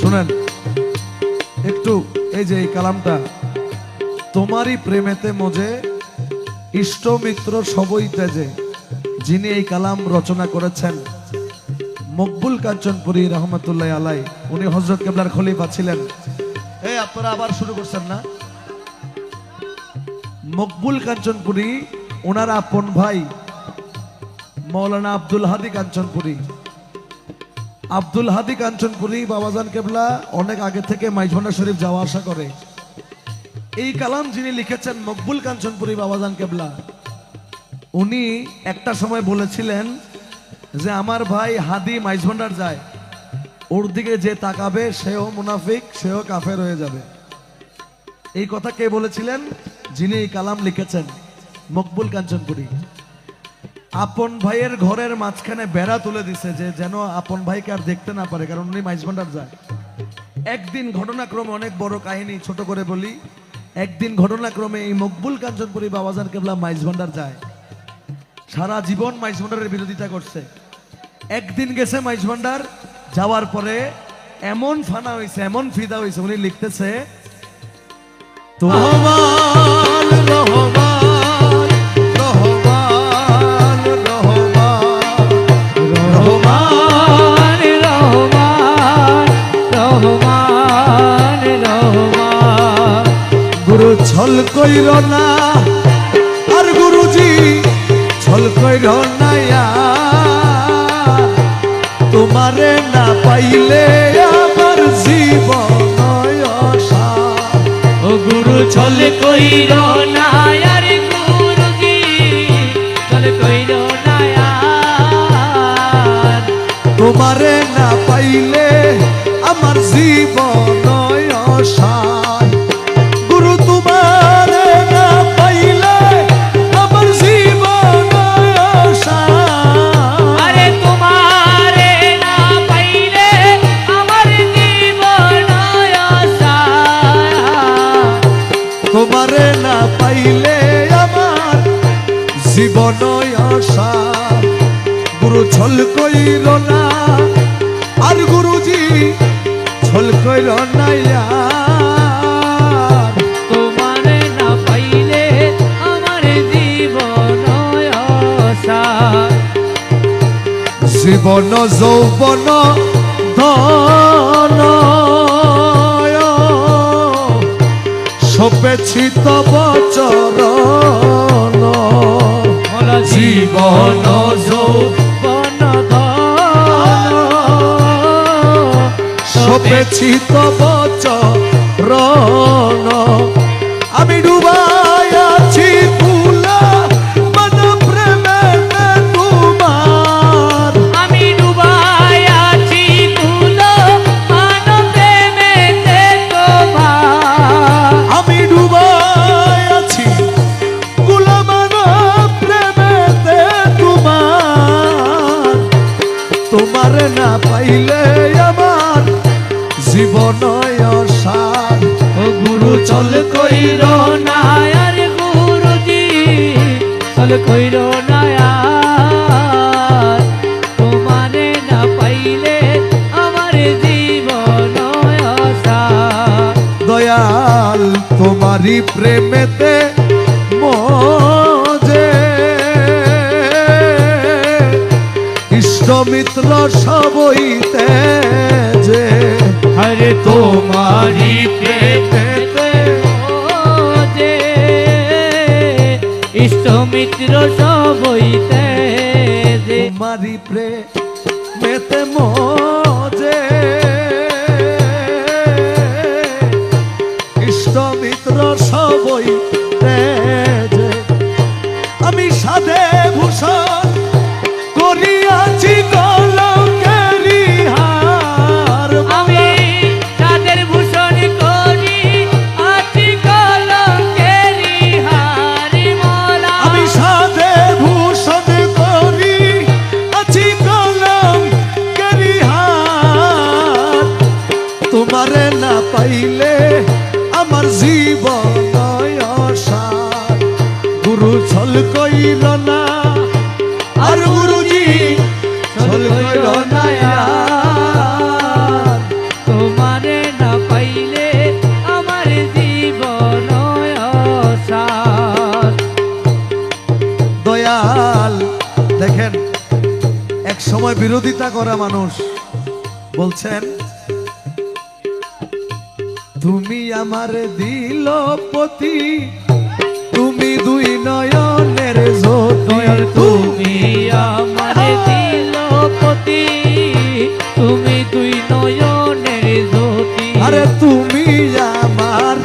শুনেন, একটু এই যে এই কালামটা, তোমারই প্রেমেতে মজে, ইষ্ট মিত্র সবই তেজে, যিনি এই কালাম রচনা করেছেন। মকবুল কাঞ্চনপুরী রহমতুল্লাহ আলাই, উনি হজরত কেবলার খলিফা ছিলেন। এই আপনারা আবার শুরু করছেন না? মকবুল কাঞ্চনপুরী ওনার আপন ভাই, মৌলানা আব্দুল হাদি কাঞ্চনপুরি আব্দুল হাদি কাঞ্চনপুরি, বাবাজান কেবলা, অনেক আগে থেকে মাইঝন্ডা শরীফ যাওয়া আসা করে। এই কালাম যিনি লিখেছেন, মকবুল কাঞ্চনপুরি, বাবাজান কেবলা, উনি একটা সময় বলেছিলেন যে, আমার ভাই হাদি মাইঝন্ডার যায়। ওর দিকে যে তাকাবে, সেও মুনাফিক, সেও কাফের হয়ে যাবে। এই কথা কে বলেছিলেন? যিনি এই কালাম লিখেছেন, মকবুল কাঞ্চনপুরি। আপন ভাইয়ের ঘরের মাঝখানে বেড়া তুলে দিছে যে যেন আপন ভাইকে আর দেখতে না পারে, কারণ উনি মাইজভান্ডার যায়। একদিন ঘটনাক্রমে অনেক বড় কাহিনী, ছোট করে বলি। একদিন ঘটনাক্রমে এই মকবুল কাঞ্চনপুরি বাবাজান কেবলা মাইজভান্ডার যায়। সারা জীবন মাইজভান্ডারের বিরোধিতা করছে। একদিন গেছে মাইজভান্ডার যাওয়ার পরে এমন ফানা হয়েছে এমন ফিদা হয়েছে উনি লিখতেছে তো ছল কইর না। আর গুরুজি ছল কইর না। তোমারে না পাইলে আমার জীবন ও গুরু চল কইর না আর গুরুজি চল কইর না তোমারে জীবন আশা। গুরু ছল কইল না আর গুরুজি ছল কইল না আর। তোমারে না পাইলে আমার জীবন আশা। জীবন যৌবন ধন সপেছি তব চরণ জীবন যৌবন শোভেছি তব চর পাইলে আমার জীবন অসার। ও গুরু, চল কইর না আর গুরুজি, চল কইর না তোমারে না পাইলে আমার জীবন দয়াল, তোমারই প্রেমেতে মজে মিত্র সবইতে যে। আরে তোমারি প্রেমেতে যে। ইষ্ট মিত্র সবইতে যে। তোমারই প্রেমেতে মজে। ইষ্ট মিত্র সবই চাইলে আমার জীবন গুরু ছল কইল না আর গুরুজি ছল কইল না আমার জীবন দয়াল দেখেন এক সময় বিরোধিতা করা মানুষ বলছেন তুমি আমার দিল পতি। তুমি দুই নয়নের জ্যোতি। তুমি আমার দিলপতি তুমি দুই নয়নের জ্যোতি। আরে তুমি আমার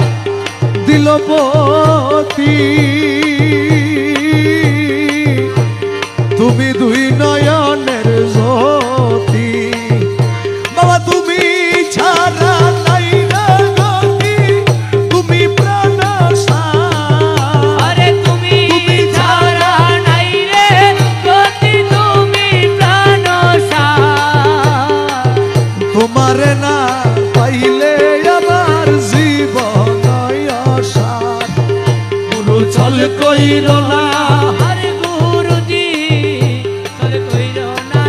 দিলপতি তুমি দুই নয়নের গুরু কইর না। আরে গুরুজি চল কইর না।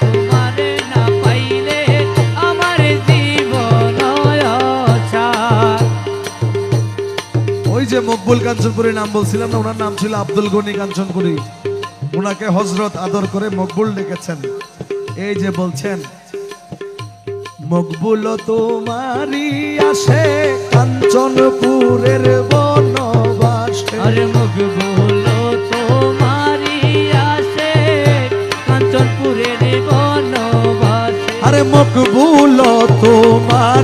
তোমারে না পাইলে আমার জীবন ওই যে মকবুল কাঞ্চনপুরী নাম বলছিলাম না ওনার নাম ছিল আব্দুল গনি কাঞ্চনপুরী। ওনাকে হজরত আদর করে মকবুল ডেকেছেন। এই যে বলছেন মকবুল তোমারি আসে কাঞ্চনপুরের বনবাসে। আরে মকবুল বলো তোমারি আসে কাঞ্চনপুরের বনবাসে। আরে মকবুল তোমারি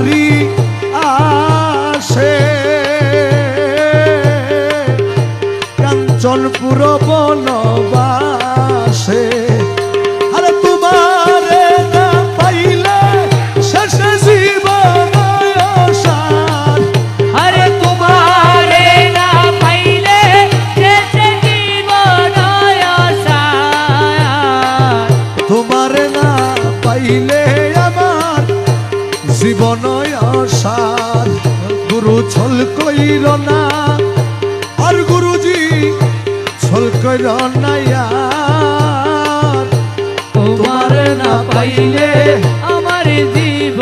জীবন অসার গুরু ছল কইর না। আর গুরুজি ছল কইর না তোমার না পাইলে আমার জীবন